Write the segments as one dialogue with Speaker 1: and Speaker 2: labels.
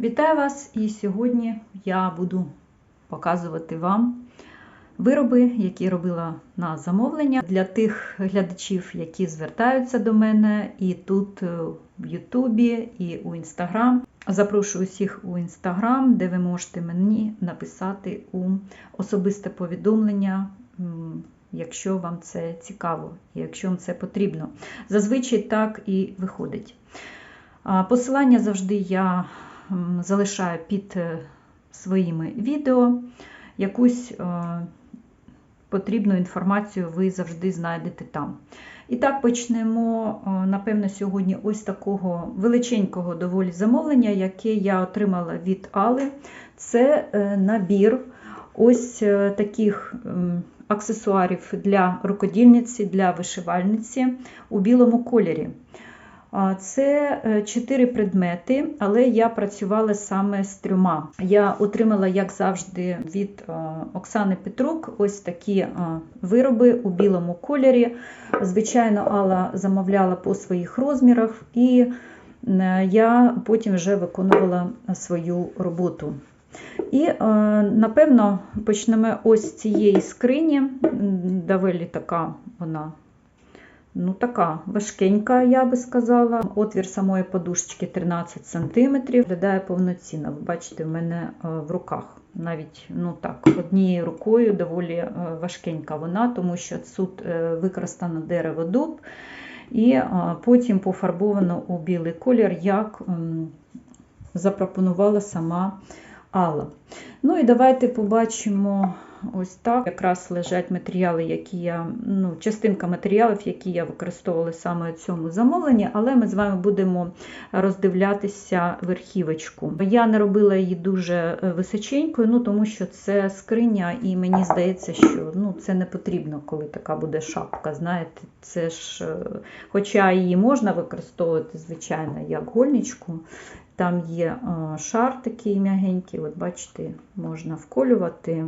Speaker 1: Вітаю вас! І сьогодні я буду показувати вам вироби, які робила на замовлення для тих глядачів, які звертаються до мене і тут е, в Ютубі, і у Інстаграм. Запрошую всіх у Інстаграм, де ви можете мені написати у особисте повідомлення. Якщо вам це цікаво, якщо вам це потрібно. Зазвичай так і виходить. Посилання завжди я залишаю під е, своїми відео. Якусь е, потрібну інформацію ви завжди знайдете там. І так почнемо, е, напевно, сьогодні ось такого величенького доволі замовлення, яке я отримала від Али. Це набір ось таких аксесуарів для рукодільниці, для вишивальниці у білому кольорі. Це е, чотири предмети, але я працювала саме з трьома. Я отримала, як завжди, від е, Оксани Петрук ось такі е, вироби у білому кольорі. Звичайно, Алла замовляла по своїх розмірах, і я потім вже виконувала свою роботу. І, напевно, почнемо ось з цієї скрині. Доволі така вона Ну, така важкенька, я би сказала. Отвір самої подушечки 13 см. Виглядає повноцінно. Ви бачите, в мене е, в руках. Навіть ну так, однією рукою доволі е, важкенька вона, тому що тут е, використано дерево дуб, і потім пофарбовано у білий колір, як запропонувала сама Алла. Ну і давайте побачимо ось так. Якраз лежать матеріали, які я, ну, частинка матеріалів, які я використовувала саме у цьому замовленні, але ми з вами будемо роздивлятися верхівочку. Я не робила її дуже е, височенькою, ну тому що це скриня, і мені здається, що ну, це не потрібно, коли така буде шапка. Знаєте, це ж, е, хоча її можна використовувати, звичайно, як гольничку. Там є е, шар такий м'ягенький, от бачите, можна вколювати,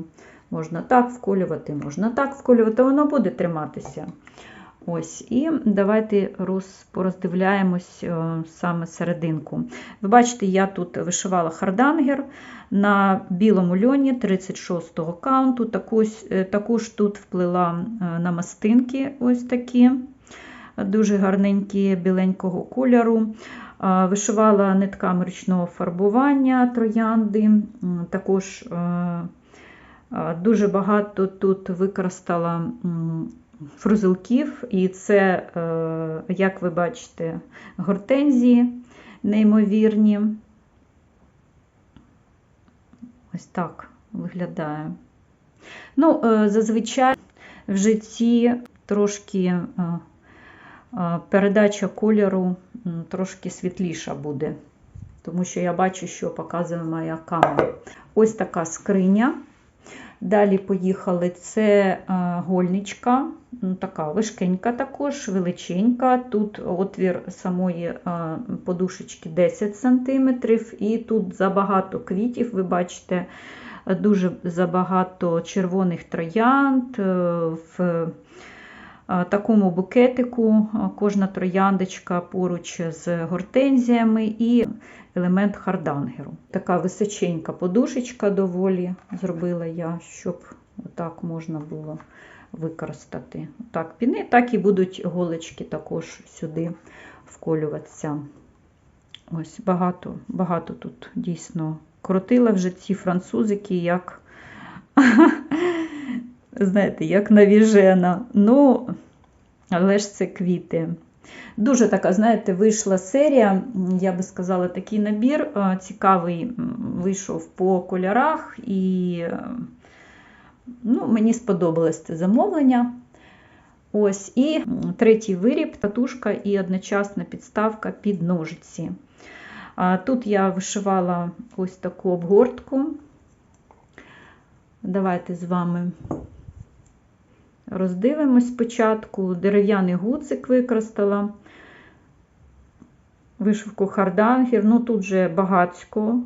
Speaker 1: можна так вколювати, можна так вколювати, воно буде триматися. Ось, І давайте роз, пороздивляємось е, саме серединку. Ви бачите, я тут вишивала хардангер на білому льоні 36-го каунту. Таку, таку ж тут вплила е, намастинки, ось такі, дуже гарненькі біленького кольору. Е, Вишивала нитками ручного фарбування троянди. Також е, е, дуже багато тут використала фрузелків, і це, е, як ви бачите, гортензії неймовірні. Ось так виглядає. Ну, е, зазвичай в житті трошки е, е, передача кольору трошки світліша буде, тому що я бачу, що показує моя камера. Ось така скриня. Далі поїхали це е, гольничка, ну, така вишкенька також, величенька. Тут отвір самої е, подушечки 10 см, і тут забагато квітів, ви бачите, дуже забагато червоних троянд. е, в такому букетику е, кожна трояндочка поруч з гортензіями і елемент хардангеру. Така височенька подушечка доволі зробила я, щоб так можна було використати. Так, піни, так і будуть голочки також сюди вколюватися. Ось багато, багато тут дійсно крутила вже ці французики, як, знаєте, як навіжена. Ну, але ж це квіти. Дуже така, знаєте, вийшла серія, я би сказала, такий набір е, цікавий вийшов по кольорах, і е, ну, мені сподобалось це замовлення. Ось, І третій виріб, татушка і одночасна підставка під ножиці. Тут я вишивала ось таку обгортку. Давайте з вами роздивимось спочатку. Дерев'яний гудзик використала, вишивку хардангер. Ну тут же багацько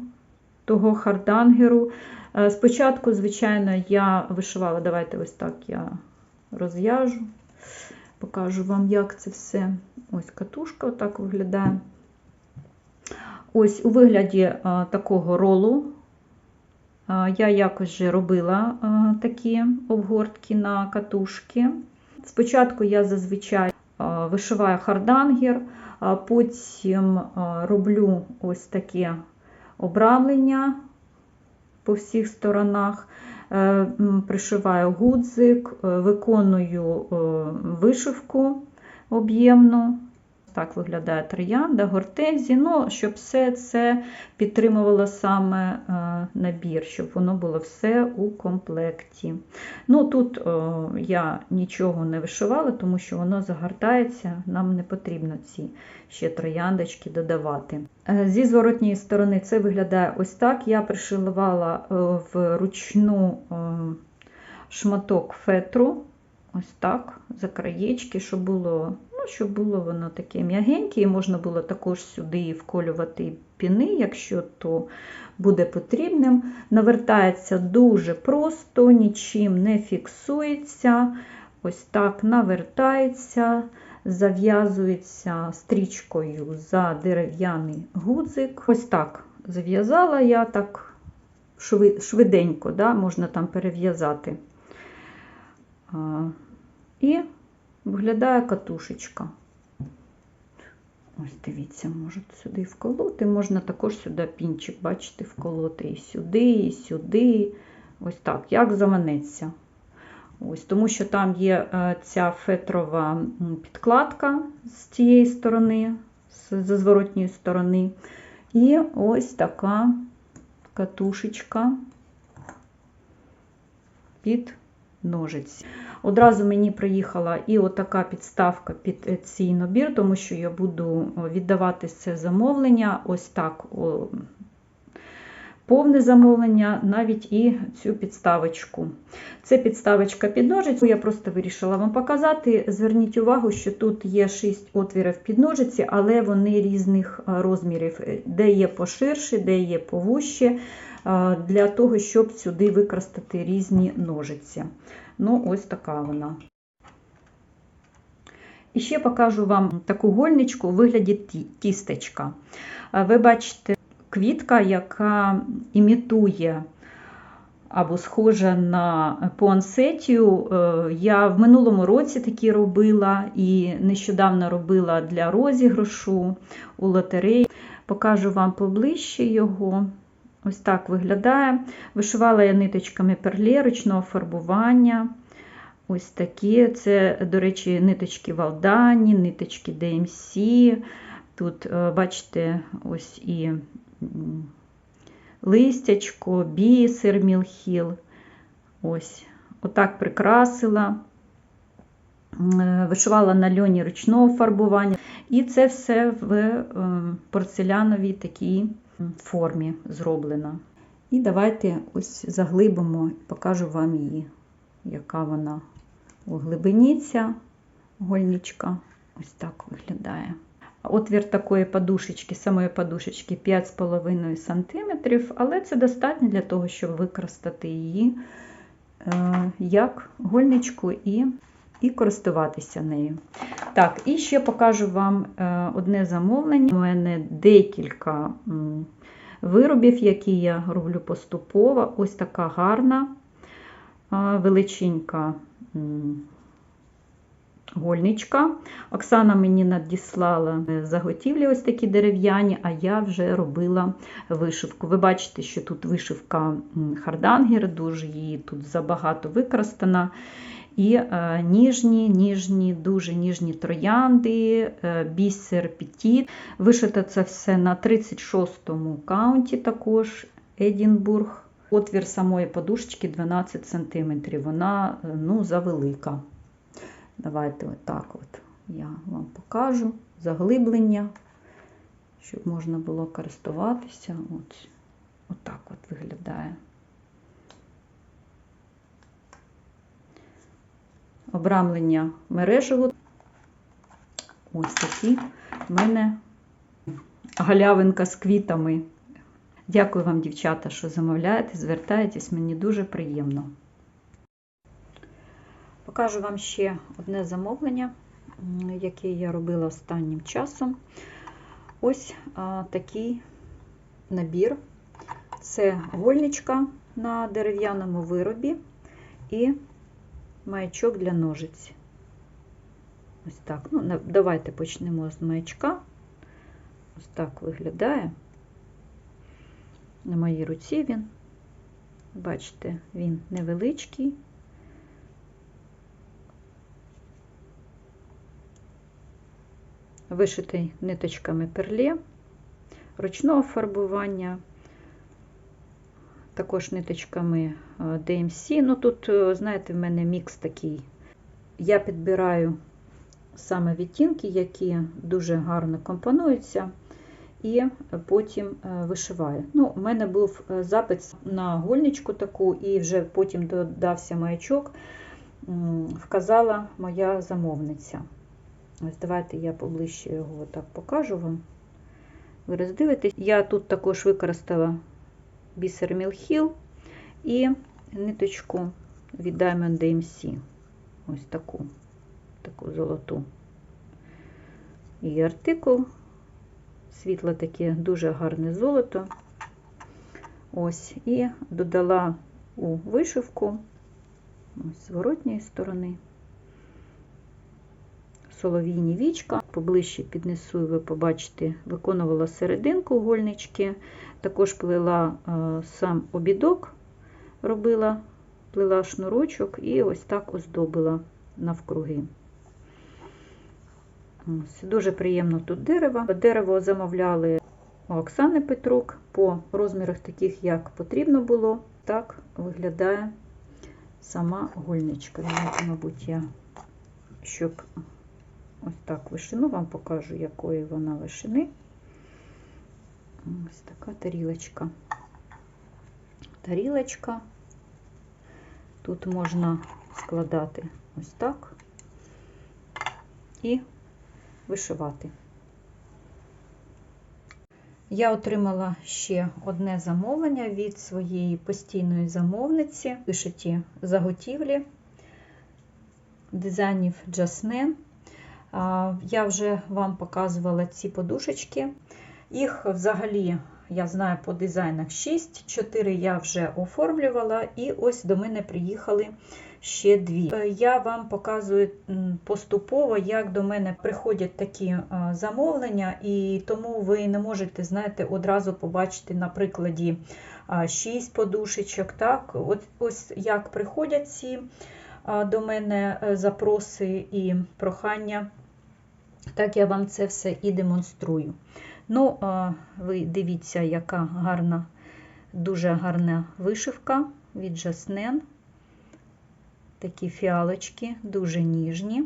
Speaker 1: того хардангеру. Е, Спочатку, звичайно, я вишивала, давайте ось так я розв'яжу, покажу вам, як це все. Ось катушка отак виглядає. Ось у вигляді а, такого ролу я якось вже робила такі обгортки на катушки. Спочатку я зазвичай вишиваю хардангер, потім роблю ось таке обрамлення по всіх сторонах, е, пришиваю гудзик, е, виконую е, вишивку об'ємну. Так виглядає троянда, гортензії, ну, щоб все це підтримувало саме е, набір, щоб воно було все у комплекті. Ну, Тут е, я нічого не вишивала, тому що воно загортається, нам не потрібно ці ще трояндочки додавати. Е, Зі зворотньої сторони це виглядає ось так. Я пришивала вручну шматок фетру, ось так, за краєчки, щоб було щоб було воно таке м'ягеньке, і можна було також сюди вколювати піни, якщо то буде потрібним. Навертається дуже просто, нічим не фіксується. Ось так навертається, зав'язується стрічкою за дерев'яний гудзик. Ось так зав'язала я так швиденько, да, можна там перев'язати. І виглядає катушечка. Ось дивіться, можуть сюди вколоти. Можна також сюди пінчик, бачите, вколоти і сюди, і сюди. Ось так, як заманеться. Ось, Тому що там є е, ця фетрова підкладка з цієї сторони, з зворотньої сторони. І ось така катушечка під ножиці. Одразу мені приїхала і отака підставка під е, цей набір, тому що я буду віддавати це замовлення, ось так повне замовлення, навіть і цю підставочку. Це підставочка під ножицю, я просто вирішила вам показати. Зверніть увагу, що тут є 6 отвірів під ножиці, але вони різних е, розмірів, де є поширше, де є повуще, е, для того, щоб сюди використати різні ножиці. Ну, ось така вона. І ще покажу вам таку гольничку у вигляді тістечка. Ви бачите квітка, яка імітує або схожа на пуансетію. Е, Я в минулому році такі робила і нещодавно робила для розіграшу у лотереї. Покажу вам поближче його. Ось так виглядає. Вишивала я ниточками перле ручного фарбування. Ось такі. Це, до речі, ниточки Валдані, ниточки DMC. Тут, е, бачите, ось і листячко, бісер, мілхіл. Ось, отак прикрасила. Е, Вишивала на льоні ручного фарбування. І це все в е, порцеляновій такій формі зроблено. І давайте ось заглибимо, покажу вам її, яка вона у глибині ця гольничка. Ось так виглядає. Отвір такої подушечки, самої подушечки 5,5 см, але це достатньо для того, щоб використати її е, як гольничку і, і користуватися нею. Так, і ще покажу вам е, одне замовлення. У мене декілька виробів, які я роблю поступово. Ось така гарна, е, величенька гольничка. Оксана мені надіслала заготівлі ось такі дерев'яні, а я вже робила вишивку. Ви бачите, що тут вишивка хардангер, дуже її тут забагато використана. І е, ніжні, ніжні, дуже ніжні троянди, е, бісер петіт. Вишито це все на 36-му каунті також Едінбург. Отвір самої подушечки 12 см. Вона е, ну, завелика. Давайте отак от я вам покажу заглиблення, щоб можна було користуватися. От, отак от виглядає. Обрамлення мережево. Ось такі в мене галявинка з квітами. Дякую вам, дівчата, що замовляєте, звертаєтесь, мені дуже приємно. Покажу вам ще одне замовлення, яке я робила останнім часом. Ось а, такий набір. Це гольничка на дерев'яному виробі і маячок для ножиць. Ось так. Ну, давайте почнемо з маячка. Ось так виглядає. На моїй руці він. Бачите, він невеличкий. Вишитий ниточками перле, ручного фарбування, також ниточками е, DMC. Ну тут, е, знаєте, в мене мікс такий. Я підбираю саме відтінки, які дуже гарно компонуються, і потім е, вишиваю. Ну, У мене був запит на гольничку таку, і вже потім додався маячок, вказала моя замовниця. Ось давайте я поближче його так покажу вам. Ви роздивитесь. Я тут також використала бісер Мілхіл і ниточку від Diamond DMC. Ось таку, таку золоту. І артикул. Світло таке дуже гарне золото. Ось, і додала у вишивку ось з воротньої сторони солов'їні вічка. Поближче піднесу, і ви побачите, виконувала серединку гольнички, також плела е, сам обідок, робила, плела шнурочок і ось так оздобила навкруги. Ось, Дуже приємно тут дерево. Дерево замовляли у Оксани Петрук по розмірах таких, як потрібно було. Так виглядає сама гольничка. Мабуть, я, щоб ось так вишину вам покажу, якої вона вишини. Ось така тарілочка. Тарілочка. Тут можна складати ось так і вишивати. Я отримала ще одне замовлення від своєї постійної замовниці, вишиті заготівлі дизайнів Jasmine. Я вже вам показувала ці подушечки. Їх взагалі, я знаю, по дизайнах 6, 4 я вже оформлювала, і ось до мене приїхали ще дві. Я вам показую поступово, як до мене приходять такі замовлення, і тому ви не можете, знаєте, одразу побачити на прикладі 6 подушечок. Так? От, Ось як приходять ці до мене запроси і прохання. Так я вам це все і демонструю. Ну, ви дивіться, яка гарна, дуже гарна вишивка від Жаснен. Такі фіалочки, дуже ніжні.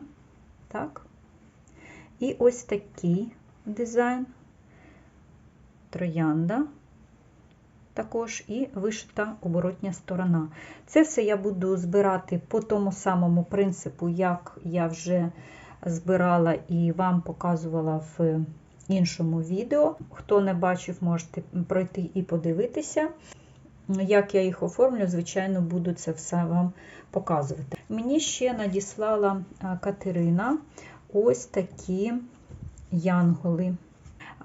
Speaker 1: Так. І ось такий дизайн, троянда, також і вишита оборотня сторона. Це все я буду збирати по тому самому принципу, як я вже збирала і вам показувала в іншому відео. Хто не бачив, можете пройти і подивитися. Як я їх оформлю, звичайно, буду це все вам показувати. Мені ще надіслала Катерина ось такі янголи.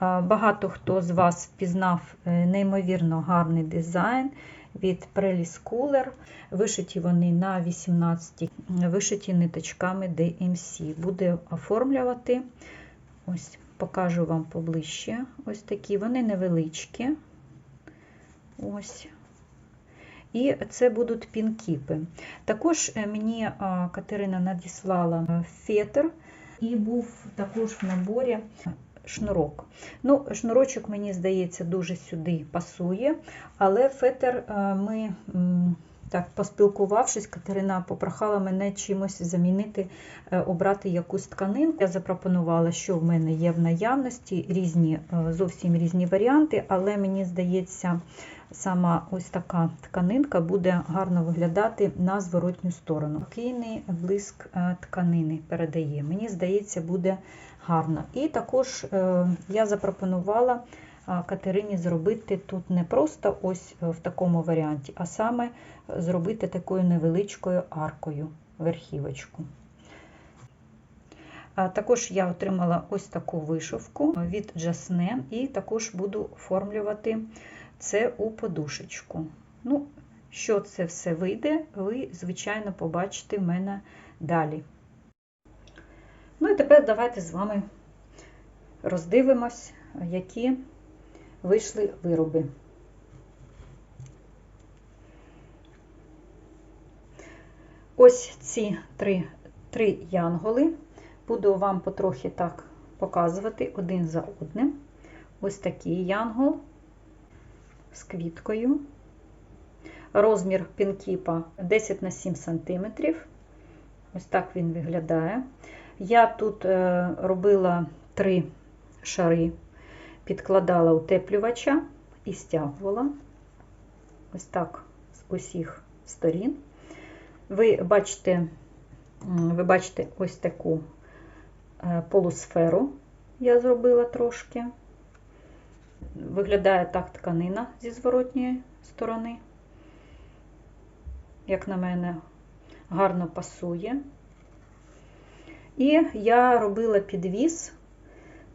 Speaker 1: Багато хто з вас впізнав е, неймовірно гарний дизайн від Prelis Cooler. Вишиті вони на 18 вишиті ниточками DMC. Буде оформлювати, ось покажу вам поближче. Ось такі, вони невеличкі. Ось. І це будуть пінкіпи. Також е, мені Катерина надіслала фетр, і був також в наборі шнурок. Ну, Шнурочок, мені здається, дуже сюди пасує, але фетр е, ми. Так, поспілкувавшись, Катерина попрохала мене чимось замінити, е, обрати якусь тканинку. Я запропонувала, що в мене є в наявності різні, е, зовсім різні варіанти, але мені здається, сама ось така тканинка буде гарно виглядати на зворотню сторону. Кийний блиск тканини передає. Мені здається, буде гарно. І також е, я запропонувала Катерині зробити тут не просто ось в такому варіанті, а саме зробити такою невеличкою аркою верхівочку. Також я отримала ось таку вишивку від Jasnen і також буду оформлювати це у подушечку. Ну, що це все вийде, ви, звичайно, побачите в мене далі. Ну і тепер давайте з вами роздивимось, які вийшли вироби. Ось ці три, три янголи. Буду вам потрохи так показувати один за одним. Ось такий янгол з квіткою. Розмір пінкіпа 10 на 7 см. Ось так він виглядає. Я тут е, робила три шари, підкладала утеплювача і стягувала. Ось так з усіх сторін. Ви бачите, ви бачите ось таку е, полусферу я зробила трошки. Виглядає так тканина зі зворотньої сторони. Як на мене, гарно пасує. І я робила підвіз,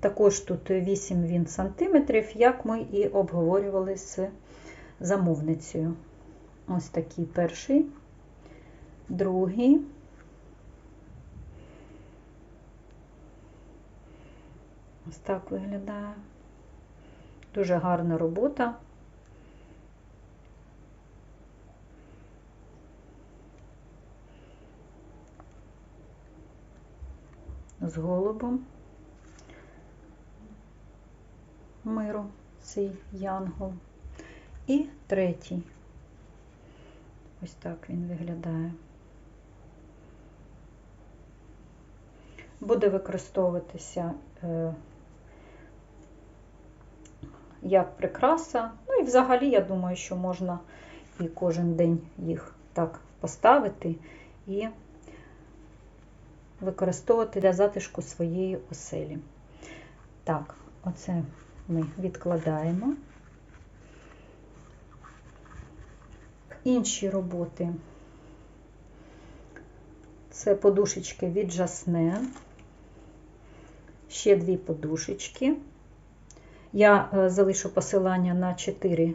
Speaker 1: також тут 8 він сантиметрів, як ми і обговорювали з замовницею. Ось такий перший, другий. Ось так виглядає. Дуже гарна робота. З голубом миру цей янгол. І третій. Ось так він виглядає. Буде використовуватися е, як прикраса. Ну і взагалі, я думаю, що можна і кожен день їх так поставити і використовувати для затишку своєї оселі. Так, оце ми відкладаємо. Інші роботи це подушечки від Jasne, ще дві подушечки. Я е, залишу посилання на 4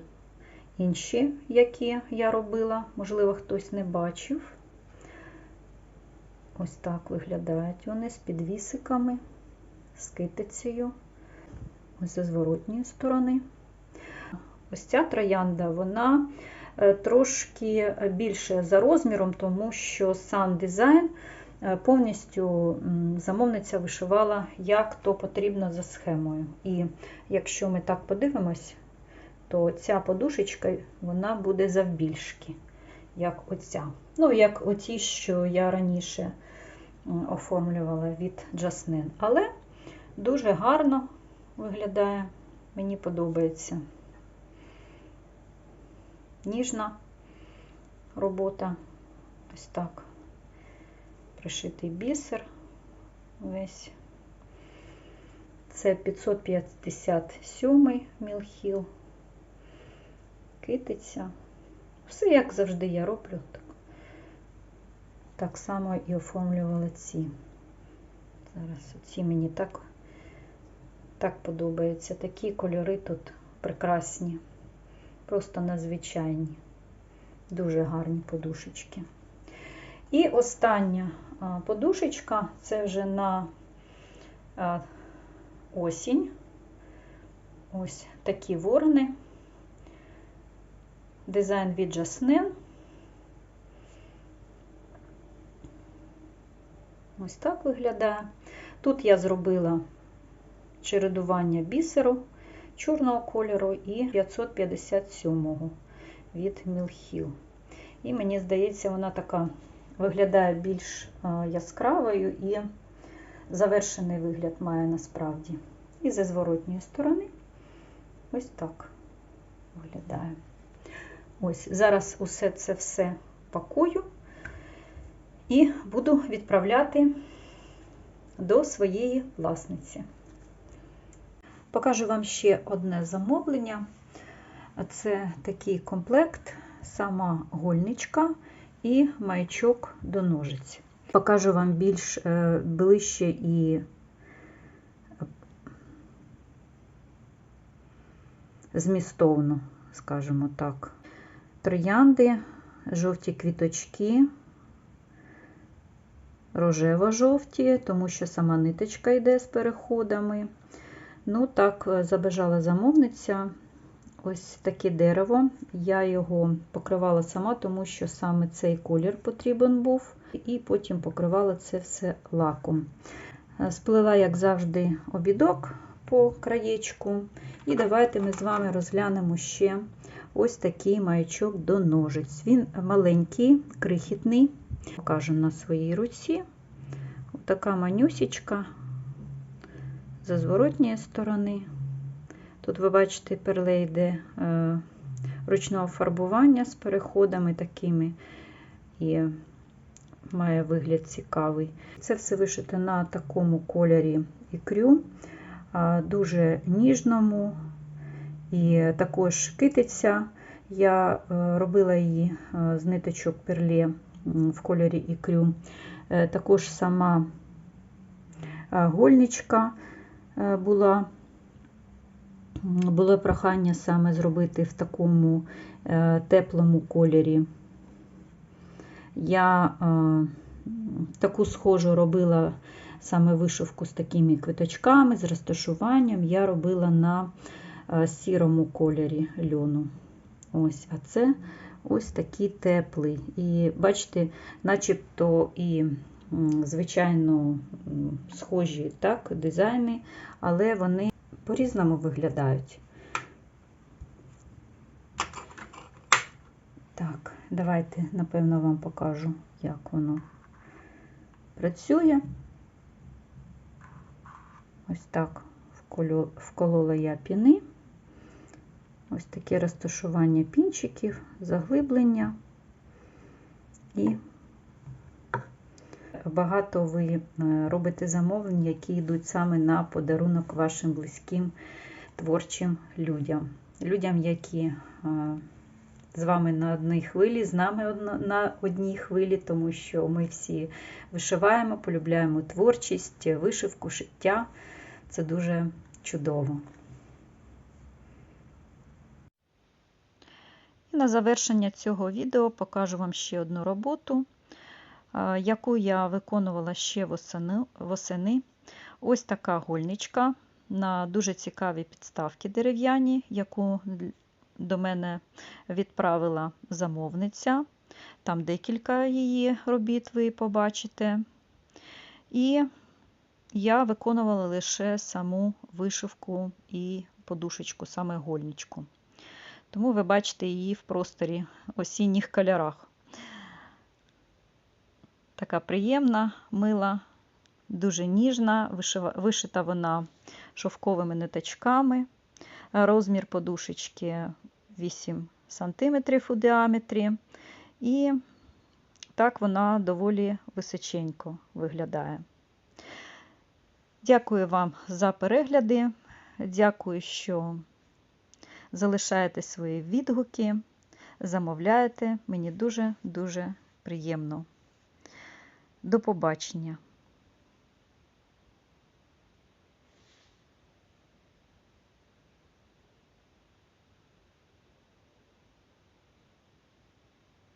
Speaker 1: інші, які я робила, можливо, хтось не бачив. Ось так виглядають вони з підвісиками, з китицею, ось зі зворотньої сторони. Ось ця троянда, вона е, трошки більше за розміром, тому що сам дизайн е, повністю замовниця вишивала, як то потрібно за схемою. І якщо ми так подивимось, то ця подушечка вона буде завбільшки, як оця. Ну, як оті, що я раніше оформлювала від Jasnin. Але дуже гарно виглядає, мені подобається. Ніжна робота. Ось так. Пришитий бісер весь. Це 557 мілхіл, китиця. Все, як завжди, я роблю. Так, само і оформлювала ці. Зараз ці мені так, так подобаються. Такі кольори тут прекрасні, просто надзвичайні, дуже гарні подушечки. І остання подушечка це вже на осінь. Ось такі ворони. Дизайн від Jasnin. Ось так виглядає. Тут я зробила чередування бісеру чорного кольору і 557-го від Мілхіл. І мені здається, вона така виглядає більш яскравою і завершений вигляд має насправді. І зі зворотньої сторони ось так виглядає. Ось, зараз усе це все пакую і буду відправляти до своєї власниці. Покажу вам ще одне замовлення. Це такий комплект, сама гольничка і маячок до ножиць. покажу вам більш е, ближче і змістовно, скажімо так. Троянди, жовті квіточки, рожево-жовті, тому що сама ниточка йде з переходами. Ну, так, забажала замовниця. Ось таке дерево. Я його покривала сама, тому що саме цей колір потрібен був, і потім покривала це все лаком. Сплела, як завжди, обідок по краєчку. І давайте ми з вами розглянемо ще ось такий маячок до ножиць. Він маленький, крихітний, покажу на своїй руці. Ось така манюсічка з зворотньої сторони. Тут, ви бачите, перле йде е, ручного фарбування з переходами такими, і має вигляд цікавий. Це все вишите на такому кольорі ікрю, дуже ніжному, і також китиця. Я е, робила її е, з ниточок перле в кольорі ікрю. Також сама гольничка була було прохання саме зробити в такому теплому кольорі. Я таку схожу робила саме вишивку з такими квиточками, з розташуванням. Я робила на сірому кольорі льону. Ось, А це ось такий теплий. І бачите, начебто і, звичайно, схожі так, дизайни, але вони по-різному виглядають. Так, давайте, напевно, вам покажу, як воно працює. Ось так вколола я піни. Ось таке розташування пінчиків, заглиблення і багато ви е, робите замовлень, які йдуть саме на подарунок вашим близьким творчим людям. Людям, які е, з вами на одній хвилі, з нами на одній хвилі, тому що ми всі вишиваємо, полюбляємо творчість, вишивку, шиття. Це дуже чудово. На завершення цього відео покажу вам ще одну роботу яку я виконувала ще восени. Ось така гольничка на дуже цікаві підставки дерев'яні, яку до мене відправила замовниця. Там декілька її робіт ви побачите. І я виконувала лише саму вишивку і подушечку, саме гольничку. Тому ви бачите її в просторі осінніх кольорах. Така приємна, мила, дуже ніжна, вишита вона шовковими ниточками. Розмір подушечки 8 см у діаметрі. І так вона доволі височенько виглядає. Дякую вам за перегляди. Дякую, що залишаєте свої відгуки, замовляєте. Мені дуже-дуже приємно. До побачення!